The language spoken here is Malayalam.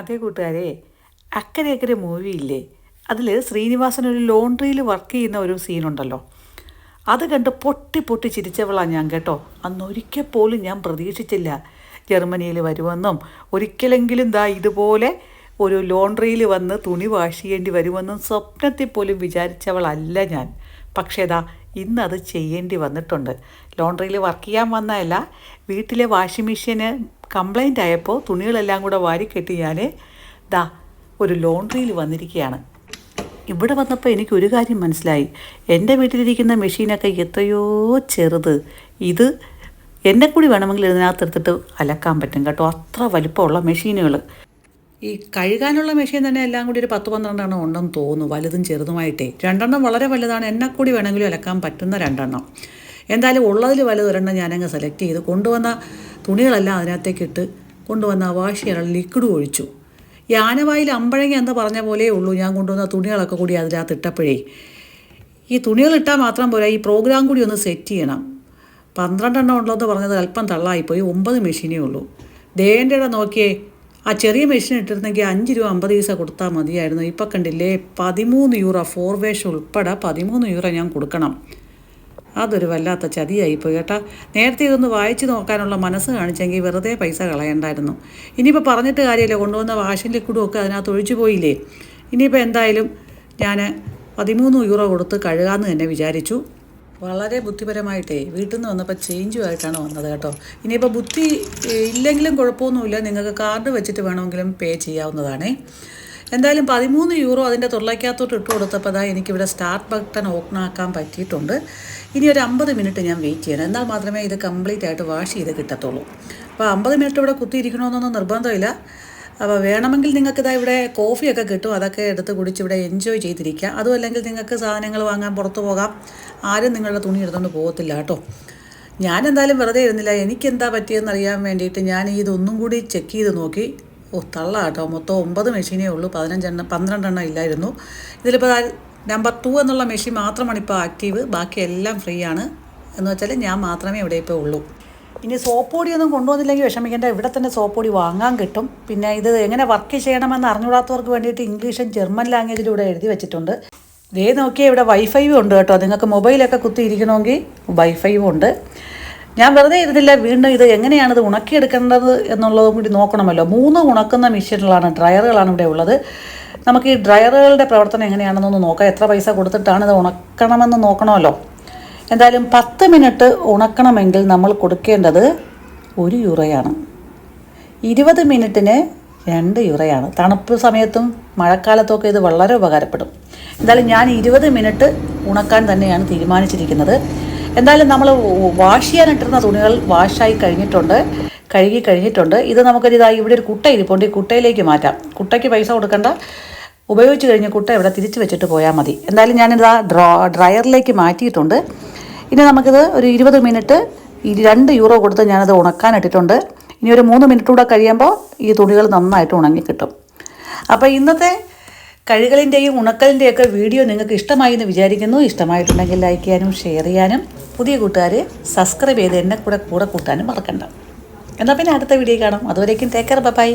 അതേ കൂട്ടുകാരെ അക്കരെ അക്കരെ മൂവി ഇല്ലേ? അതിൽ ശ്രീനിവാസൻ ഒരു ലോണ്ട്രിയിൽ വർക്ക് ചെയ്യുന്ന ഒരു സീനുണ്ടല്ലോ അത് കണ്ട് പൊട്ടി പൊട്ടി ചിരിച്ചവളാണ് ഞാൻ കേട്ടോ. അന്നൊരിക്കൽ പോലും ഞാൻ പ്രതീക്ഷിച്ചില്ല ജർമ്മനിയിൽ വരുമെന്നും ഒരിക്കലെങ്കിലും ദാ ഇതുപോലെ ഒരു ലോണ്ട്രിയിൽ വന്ന് തുണി വാഷ് ചെയ്യേണ്ടി വരുമെന്നും സ്വപ്നത്തിൽ പോലും വിചാരിച്ചവളല്ല ഞാൻ. പക്ഷേ ദാ ഇന്ന് അത് ചെയ്യേണ്ടി വന്നിട്ടുണ്ട്. ലോണ്ട്രിയിൽ വർക്ക് ചെയ്യാൻ വന്നതല്ല വീട്ടിലെ വാഷിംഗ് മെഷീന് കംപ്ലൈന്റ് ആയപ്പോൾ തുണികളെല്ലാം കൂടെ വാരിക്കെട്ടി ഞാൻ ദാ ഒരു ലോണ്ട്രിയിൽ വന്നിരിക്കുകയാണ്. ഇവിടെ വന്നപ്പോൾ എനിക്ക് ഒരു കാര്യം മനസ്സിലായി. എന്റെ വീട്ടിലിരിക്കുന്ന മെഷീനൊക്കെ എത്രയോ ചെറുത്. ഇത് എന്നെ കൂടി വേണമെങ്കിൽ ഇതിനകത്തെടുത്തിട്ട് അലക്കാൻ പറ്റും കേട്ടോ. അത്ര വലുപ്പമുള്ള മെഷീനുകൾ ഈ കഴുകാനുള്ള മെഷീൻ തന്നെ എല്ലാം കൂടി ഒരു പത്ത് പന്ത്രണ്ടെണ്ണം ഉണ്ടെന്ന് തോന്നുന്നു വലുതും ചെറുതുമായിട്ടേ. രണ്ടെണ്ണം വളരെ വലുതാണ്. എന്നെ കൂടി വേണമെങ്കിലും അലക്കാൻ പറ്റുന്ന രണ്ടെണ്ണം. എന്തായാലും ഉള്ളതിൽ വലുതൊരെണ്ണം ഞാനങ്ങ് സെലക്ട് ചെയ്ത് കൊണ്ടുവന്ന തുണികളെല്ലാം അതിനകത്തേക്ക് ഇട്ട് കൊണ്ടുവന്ന വാഷ് ചെയ്യാനുള്ള ലിക്വിഡ് ഒഴിച്ചു. ഈ ആനവായിൽ അമ്പഴങ്ങ എന്ന് പറഞ്ഞ പോലെ ഉള്ളൂ ഞാൻ കൊണ്ടുവന്ന തുണികളൊക്കെ കൂടി അതിനകത്ത് ഇട്ടപ്പോഴേ. ഈ തുണികൾ ഇട്ടാൽ മാത്രം പോരാ ഈ പ്രോഗ്രാം കൂടി ഒന്ന് സെറ്റ് ചെയ്യണം. പന്ത്രണ്ടെണ്ണം ഉള്ളതെന്ന് പറഞ്ഞത് അല്പം തള്ളായിപ്പോയി ഒമ്പത് മെഷീനേ ഉള്ളൂ. ദേവന്റെ ഇട നോക്കിയേ ആ ചെറിയ മെഷീൻ ഇട്ടിരുന്നെങ്കിൽ അഞ്ച് രൂപ അമ്പത് പൈസ കൊടുത്താൽ മതിയായിരുന്നു. ഇപ്പം കണ്ടില്ലേ പതിമൂന്ന് യൂറോ ഫോർ വേഷ് ഉൾപ്പെടെ പതിമൂന്ന് യൂറോ ഞാൻ കൊടുക്കണം. അതൊരു വല്ലാത്ത ചതിയായിപ്പോയി കേട്ടാ. നേരത്തെ ഇതൊന്ന് വായിച്ചു നോക്കാനുള്ള മനസ്സ് കാണിച്ചെങ്കിൽ വെറുതെ പൈസ കളയണ്ടായിരുന്നു. ഇനിയിപ്പോൾ പറഞ്ഞിട്ട് കാര്യമില്ല. കൊണ്ടുവന്ന വാഷിൻ ലിക്വിഡും ഒക്കെ അതിനകത്ത് ഒഴിച്ചു പോയില്ലേ? ഇനിയിപ്പോൾ എന്തായാലും ഞാൻ പതിമൂന്ന് യൂറോ കൊടുത്ത് കഴുകാമെന്ന് തന്നെ വിചാരിച്ചു. വളരെ ബുദ്ധിപരമായിട്ടേ വീട്ടിൽ നിന്ന് വന്നപ്പോൾ ചേഞ്ചുമായിട്ടാണ് വന്നത് കേട്ടോ. ഇനിയിപ്പോൾ ബുദ്ധി ഇല്ലെങ്കിലും കുഴപ്പമൊന്നുമില്ല. നിങ്ങൾക്ക് കാർഡ് വെച്ചിട്ട് വേണമെങ്കിലും പേ ചെയ്യാവുന്നതാണേ. എന്തായാലും പതിമൂന്ന് യൂറോ അതിന്റെ തുള്ളയ്ക്കകത്തോട്ട് ഇട്ട് കൊടുത്തപ്പോൾ അതാ എനിക്കിവിടെ സ്റ്റാർട്ട് ബട്ടൺ ഓപ്പൺ ആക്കാൻ പറ്റിയിട്ടുണ്ട്. ഇനി ഒരു അമ്പത് മിനിറ്റ് ഞാൻ വെയിറ്റ് ചെയ്യണം. എന്നാൽ മാത്രമേ ഇത് കംപ്ലീറ്റ് ആയിട്ട് വാഷ് ചെയ്ത് കിട്ടത്തുള്ളൂ. അപ്പോൾ അമ്പത് മിനിറ്റ് ഇവിടെ കുത്തിയിരിക്കണമെന്നൊന്നും നിർബന്ധമില്ല. അപ്പോൾ വേണമെങ്കിൽ നിങ്ങൾക്ക് ഇതാ ഇവിടെ കോഫിയൊക്കെ കിട്ടും. അതൊക്കെ എടുത്ത് കുടിച്ച് ഇവിടെ എൻജോയ് ചെയ്തിരിക്കാം അതും അല്ലെങ്കിൽ നിങ്ങൾക്ക് സാധനങ്ങൾ വാങ്ങാൻ പുറത്തു പോകാം. ആരും നിങ്ങളുടെ തുണി എടുത്തുകൊണ്ട് പോകത്തില്ല കേട്ടോ. ഞാൻ എന്തായാലും വെറുതെ ഇരുന്നില്ല. എനിക്കെന്താ പറ്റിയെന്ന് അറിയാൻ വേണ്ടിയിട്ട് ഞാൻ ഇതൊന്നും കൂടി ചെക്ക് ചെയ്ത് നോക്കി. ഓ തള്ള കേട്ടോ മൊത്തം ഒമ്പത് മെഷീനേ ഉള്ളൂ. പതിനഞ്ചെണ്ണം പന്ത്രണ്ടെണ്ണം ഇല്ലായിരുന്നു. ഇതിലിപ്പോൾ നമ്പർ ടു എന്നുള്ള മെഷീൻ മാത്രമാണ് ഇപ്പോൾ ആക്റ്റീവ്. ബാക്കി എല്ലാം ഫ്രീ ആണ്. എന്ന് വെച്ചാൽ ഞാൻ മാത്രമേ ഇവിടെ ഇപ്പോൾ ഉള്ളൂ. ഇനി സോപ്പ് പൊടിയൊന്നും കൊണ്ടുവന്നില്ലെങ്കിൽ വിഷമിക്കേണ്ട. ഇവിടെ തന്നെ സോപ്പ് പൊടി വാങ്ങാൻ കിട്ടും. പിന്നെ ഇത് എങ്ങനെ വർക്ക് ചെയ്യണമെന്ന് അറിഞ്ഞുകൂടാത്തവർക്ക് വേണ്ടിയിട്ട് ഇംഗ്ലീഷും ജർമ്മൻ ലാംഗ്വേജിലൂടെ എഴുതി വെച്ചിട്ടുണ്ട്. ദേ നോക്കിയാൽ ഇവിടെ വൈഫൈ ഉണ്ട് കേട്ടോ. നിങ്ങൾക്ക് മൊബൈലൊക്കെ കുത്തി ഇരിക്കണമെങ്കിൽ വൈഫൈയും ഉണ്ട്. ഞാൻ വെറുതെ ഇരുന്നില്ല വീണ്ടും ഇത് എങ്ങനെയാണ് ഇത് ഉണക്കിയെടുക്കേണ്ടത് എന്നുള്ളതും കൂടി നോക്കണമല്ലോ. മൂന്ന് ഉണക്കുന്ന മെഷീനുകളാണ് ഡ്രയറുകളാണ് ഇവിടെ ഉള്ളത്. നമുക്ക് ഈ ഡ്രയറുകളുടെ പ്രവർത്തനം എങ്ങനെയാണെന്നൊന്ന് നോക്കാം. എത്ര പൈസ കൊടുത്തിട്ടാണ് ഇത് ഉണക്കണമെന്ന് നോക്കണമല്ലോ. എന്തായാലും പത്ത് മിനിറ്റ് ഉണക്കണമെങ്കിൽ നമ്മൾ കൊടുക്കേണ്ടത് ഒരു യുറയാണ്. ഇരുപത് മിനിറ്റിന് രണ്ട് യുറയാണ്. തണുപ്പ് സമയത്തും മഴക്കാലത്തൊക്കെ ഇത് വളരെ ഉപകാരപ്പെടും. എന്തായാലും ഞാൻ ഇരുപത് മിനിറ്റ് ഉണക്കാൻ തന്നെയാണ് തീരുമാനിച്ചിരിക്കുന്നത്. എന്തായാലും നമ്മൾ വാഷ് ചെയ്യാനിട്ടിരുന്ന തുണികൾ വാഷായി കഴിഞ്ഞിട്ടുണ്ട് കഴുകി കഴിഞ്ഞിട്ടുണ്ട്. ഇത് നമുക്കൊരു ഇതാ ഇവിടെ ഒരു കുട്ട ഇരിപ്പുണ്ട് ഈ കുട്ടയിലേക്ക് മാറ്റാം. കുട്ടയ്ക്ക് പൈസ കൊടുക്കേണ്ട. ഉപയോഗിച്ച് കഴിഞ്ഞ് കുട്ട ഇവിടെ തിരിച്ച് വെച്ചിട്ട് പോയാൽ മതി. എന്തായാലും ഞാനിതാ ഡ്രോ ഡ്രയറിലേക്ക് മാറ്റിയിട്ടുണ്ട്. ഇനി നമുക്കിത് ഒരു ഇരുപത് മിനിറ്റ് ഈ രണ്ട് യൂറോ കൊടുത്ത് ഞാനത് ഉണക്കാനിട്ടിട്ടുണ്ട് ഇനി ഒരു മൂന്ന് മിനിറ്റ് കൂടെ കഴിയുമ്പോൾ ഈ തുണികൾ നന്നായിട്ട് ഉണങ്ങി കിട്ടും. അപ്പോൾ ഇന്നത്തെ കഴുകലിന്റെയും ഉണക്കലിന്റെയൊക്കെ വീഡിയോ നിങ്ങൾക്ക് ഇഷ്ടമായി എന്ന് വിചാരിക്കുന്നു. ഇഷ്ടമായിട്ടുണ്ടെങ്കിൽ ലൈക്ക് ചെയ്യാനും ഷെയർ ചെയ്യാനും. പുതിയ കൂട്ടുകാർ സബ്സ്ക്രൈബ് ചെയ്ത് എന്നെ കൂടെ കൂടെ കൂട്ടാനും മറക്കണ്ട. എന്നാൽ പിന്നെ അടുത്ത വീഡിയോ കാണാം. അതുവരേക്കും തേക്കർ ബൈ